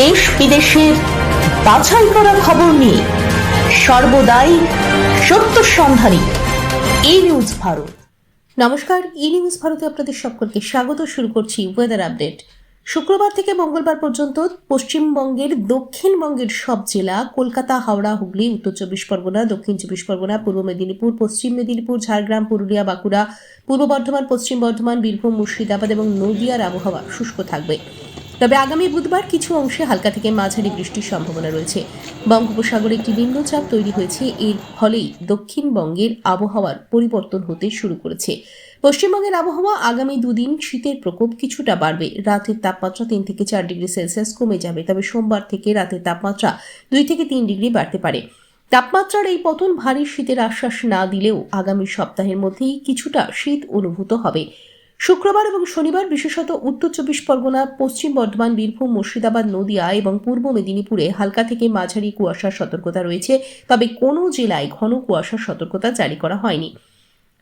দেশ বিদেশের বাছাই করা খবর নিয়ে সর্বদাই সত্য সন্ধানী এই নিউজ ভারত। নমস্কার ই নিউজ ভারতে আপনাদের সকলকে স্বাগত। শুরু করছি ওয়েদার আপডেট শুক্রবার থেকে মঙ্গলবার পর্যন্ত পশ্চিমবঙ্গের, দক্ষিণবঙ্গের সব জেলা, কলকাতা, হাওড়া, হুগলি, উত্তর চব্বিশ পরগনা, দক্ষিণ চব্বিশ পরগনা, পূর্ব মেদিনীপুর, পশ্চিম মেদিনীপুর, ঝাড়গ্রাম, পুরুলিয়া, বাঁকুড়া, পূর্ব বর্ধমান, পশ্চিম বর্ধমান, বীরভূম, মুর্শিদাবাদ এবং নদিয়ার আবহাওয়া শুষ্ক থাকবে। তবে আগামী বুধবার কিছু অংশে হালকা থেকে মাঝারি বৃষ্টির সম্ভাবনা রয়েছে। বঙ্গোপসাগরে একটি নিম্নচাপ তৈরি হয়েছে। এর ফলেই দক্ষিণবঙ্গের আবহাওয়ার পরিবর্তন হতে শুরু করেছে। পশ্চিমবঙ্গের আবহাওয়া আগামী দুদিন শীতের প্রকোপ কিছুটা বাড়বে। রাতের তাপমাত্রা তিন থেকে চার ডিগ্রি সেলসিয়াস কমে যাবে। তবে সোমবার থেকে রাতের তাপমাত্রা দুই থেকে তিন ডিগ্রি বাড়তে পারে। তাপমাত্রার এই পতন ভারী শীতের আশ্বাস না দিলেও আগামী সপ্তাহের মধ্যেই কিছুটা শীত অনুভূত হবে। শুক্রবার এবং শনিবার বিশেষত উত্তর চব্বিশ পরগনা, পশ্চিম বর্ধমান, বীরভূম, মুর্শিদাবাদ, নদিয়া এবং পূর্ব মেদিনীপুরে হালকা থেকে মাঝারি কুয়াশার সতর্কতা রয়েছে। তবে কোনো জেলায় ঘন কুয়াশার সতর্কতা জারি করা হয়নি।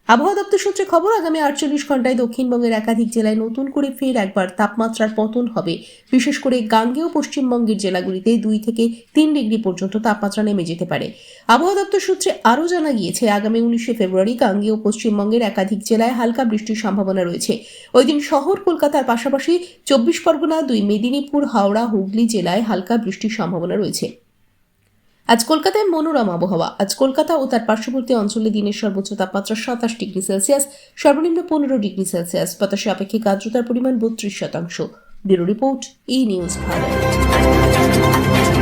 আবহাওয়া দপ্তর সূত্রে খবর, আগামী আটচল্লিশ ঘন্টায় দক্ষিণবঙ্গের একাধিক জেলায় নতুন করে ফের একবার তাপমাত্রার পতন হবে। বিশেষ করে গাঙ্গেয় পশ্চিমবঙ্গের জেলাগুলিতে দুই থেকে তিন ডিগ্রি পর্যন্ত তাপমাত্রা নেমে যেতে পারে। আবহাওয়া দপ্তর সূত্রে আরও জানা গিয়েছে, আগামী উনিশে ফেব্রুয়ারি গাঙ্গেয় পশ্চিমবঙ্গের একাধিক জেলায় হালকা বৃষ্টির সম্ভাবনা রয়েছে। ওই দিন শহর কলকাতার পাশাপাশি চব্বিশ পরগনা, দুই মেদিনীপুর, হাওড়া, হুগলি জেলায় হালকা বৃষ্টির সম্ভাবনা রয়েছে। আজ কলকাতায় মনোরম আবহাওয়া। আজ কলকাতা ও তার পার্শ্ববর্তী অঞ্চলে দিনের সর্বোচ্চ তাপমাত্রা সাতাশ ডিগ্রি সেলসিয়াস, সর্বনিম্ন পনেরো ডিগ্রি সেলসিয়াস। বাতাসে আপেক্ষিক আর্দ্রতার পরিমাণ বত্রিশ শতাংশ। Bureau report, E news Bharat.